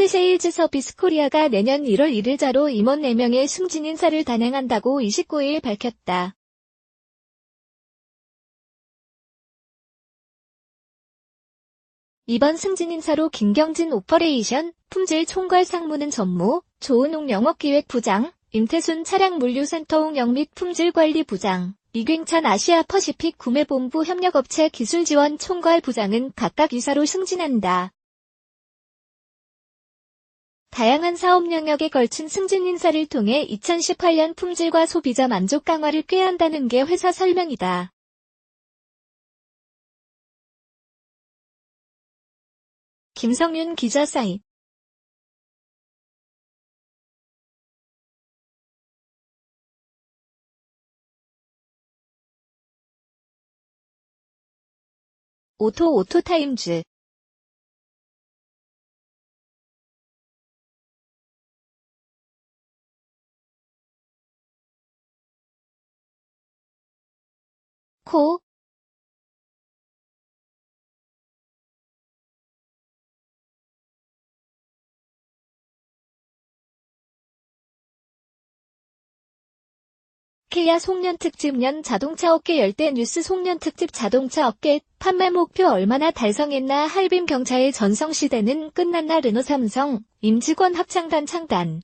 푸드세일즈 서비스 코리아가 내년 1월 1일자로 임원 4명의 승진 인사를 단행한다고 29일 밝혔다. 이번 승진 인사로 김경진 오퍼레이션, 품질 총괄 상무는 전무, 조은옥 영업기획부장, 임태순 차량물류센터 운영 및 품질관리부장, 이광찬 아시아 퍼시픽 구매본부 협력업체 기술지원 총괄 부장은 각각 이사로 승진한다. 다양한 사업 영역에 걸친 승진 인사를 통해 2018년 품질과 소비자 만족 강화를 꾀한다는 게 회사 설명이다. 김성윤 기자 사입 오토 오토타임즈 코 키아 송년 특집 년 자동차 업계 열대 뉴스 송년 특집 자동차 업계 판매 목표 얼마나 달성했나 할빔 경차의 전성시대는 끝났나 르노 삼성 임직원 합창단 창단